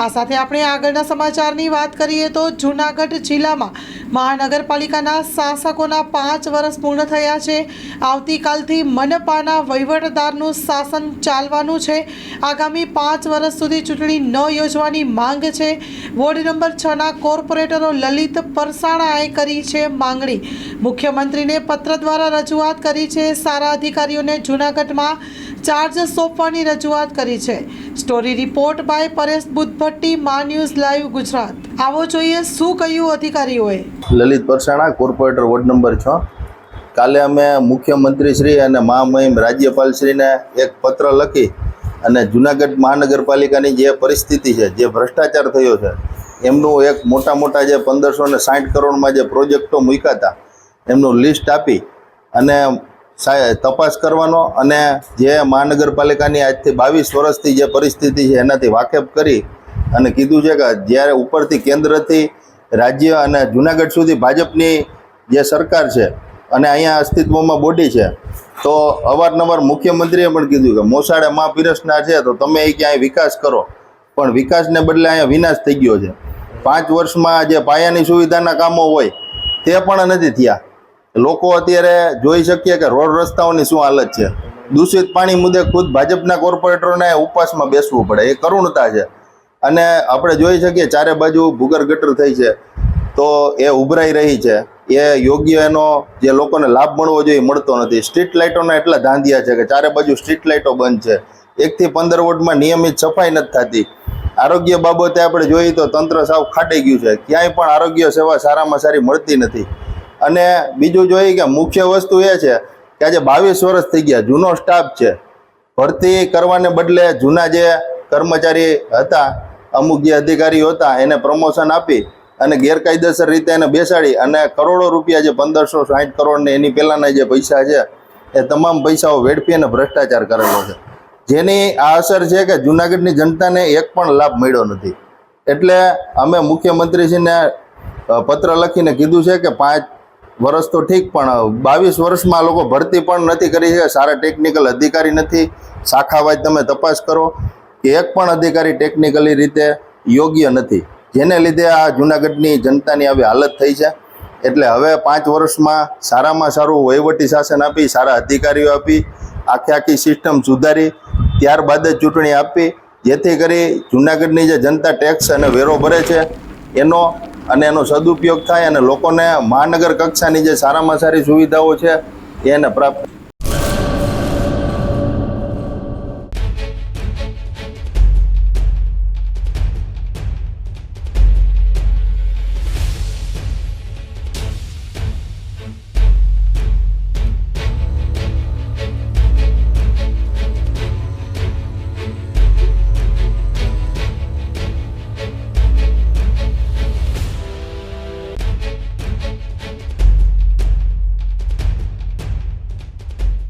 આ સાથે આપણે આગળના સમાચારની વાત કરીએ તો જૂનાગઢ જિલ્લામાં મહાનગરપાલિકાના શાસકોના પાંચ વર્ષ પૂર્ણ થયા છે. આવતીકાલથી મનપાના વહીવટદારનું શાસન ચાલવાનું છે. આગામી પાંચ વર્ષ સુધી ચૂંટણી ન યોજવાની માંગ છે. વોર્ડ નંબર છના કોર્પોરેટરો લલિત પરસાણાએ કરી છે માંગણી. મુખ્યમંત્રીને પત્ર દ્વારા રજૂઆત કરી છે. સારા અધિકારીઓને જૂનાગઢમાં ચાર્જ સોંપવાની રજૂઆત કરી છે. Story report by Paresh Buddhabhatti, Maa news live Gujarat. આવો જોઈએ, શું કહ્યું અધિકારીઓએ? Lalit Parsana, corporator ward number છ. કાલે અમે મુખ્યમંત્રી શ્રી અને મહામહિમ રાજ્યપાલશ્રીને એક પત્ર લખી અને જુનાગઢ મહાનગરપાલિકાની જે પરિસ્થિતિ છે, જે ભ્રષ્ટાચાર થયો છે, એમનું એક મોટા મોટા જે પંદરસો ને સાઠ કરોડમાં જે પ્રોજેક્ટો મૂક્યા હતા, એમનું લિસ્ટ આપી અને તપાસ કરવાનો અને જે મહાનગરપાલિકાની આજથી બાવીસ વર્ષથી જે પરિસ્થિતિ છે, એનાથી વાકેફ કરી અને કીધું છે કે જ્યારે ઉપરથી કેન્દ્રથી રાજ્ય અને જુનાગઢ સુધી ભાજપની જે સરકાર છે અને અહીંયા અસ્તિત્વમાં બોડી છે, તો અવારનવાર મુખ્યમંત્રીએ પણ કીધું કે મોસાળે મા પીરસનાર છે, તો તમે એ ક્યાંય વિકાસ કરો. પણ વિકાસને બદલે અહીંયા વિનાશ થઈ ગયો છે. પાંચ વર્ષમાં જે પાયાની સુવિધાના કામો હોય, તે પણ નથી થયા. લોકો અત્યારે જોઈ શકીએ કે રોડ રસ્તાઓની શું હાલત છે. દૂષિત પાણી મુદ્દે ખુદ ભાજપના કોર્પોરેટરોને ઉપવાસમાં બેસવું પડે. એ કરુણતા છે. અને આપણે જોઈ શકીએ ચારે બાજુ ભૂગર ગટર થઈ છે. તો એ ઉભરાઈ રહી છે. એ યોગ્ય એનો જે લોકોને લાભ મળવો જોઈએ મળતો નથી. સ્ટ્રીટ લાઇટોના એટલા ધાંધિયા છે કે ચારે બાજુ સ્ટ્રીટ લાઇટો બંધ છે. એકથી પંદર વોટમાં નિયમિત સફાઈ નથી થતી. આરોગ્ય બાબતે આપણે જોઈએ તો તંત્ર સાવ ખાટી ગયું છે. ક્યાંય પણ આરોગ્ય સેવા સારામાં સારી મળતી નથી. અને બીજું જોઈએ કે મુખ્ય વસ્તુ એ છે કે આજે બાવીસ વર્ષ થઈ ગયા. જૂનો સ્ટાફ છે. ભરતી કરવાને બદલે જૂના જે કર્મચારી હતા અમુક જે અધિકારીઓ હતા, એને પ્રમોશન આપી અને ગેરકાયદેસર રીતે એને બેસાડી અને કરોડો રૂપિયા જે પંદરસો સાહીઠ કરોડ ને એની પહેલાંના જે પૈસા છે, એ તમામ પૈસાઓ વેડફી અને ભ્રષ્ટાચાર કરેલો છે. જેની આ અસર છે કે જુનાગઢની જનતાને એક પણ લાભ મળ્યો નથી. એટલે અમે મુખ્યમંત્રીશ્રીને પત્ર લખીને કીધું છે કે પાંચ વર્ષ તો ઠીક, પણ બાવીસ વર્ષમાં લોકો ભરતી પણ નથી કરી છે, સારા ટેકનિકલ અધિકારી નથી. શાખાવાજ તમે તપાસ કરો. કે એક પણ અધિકારી ટેકનિકલી રીતે યોગ્ય નથી. જેને લીધે આ જુનાગઢની જનતાની આવી હાલત થઈ છે. એટલે હવે પાંચ વર્ષમાં સારામાં સારું વહીવટી શાસન આપી, સારા અધિકારીઓ આપી, આખી આખી સિસ્ટમ સુધારી, ત્યારબાદ જ ચૂંટણી આપી, જેથી કરી જુનાગઢની જે જનતા ટેક્સ અને વેરો ભરે છે, એનો અને એનો સદુપયોગ થાય અને લોકોને મહાનગર કક્ષાની જે સારામાં સારી સુવિધાઓ છે, એને પ્રાપ્ત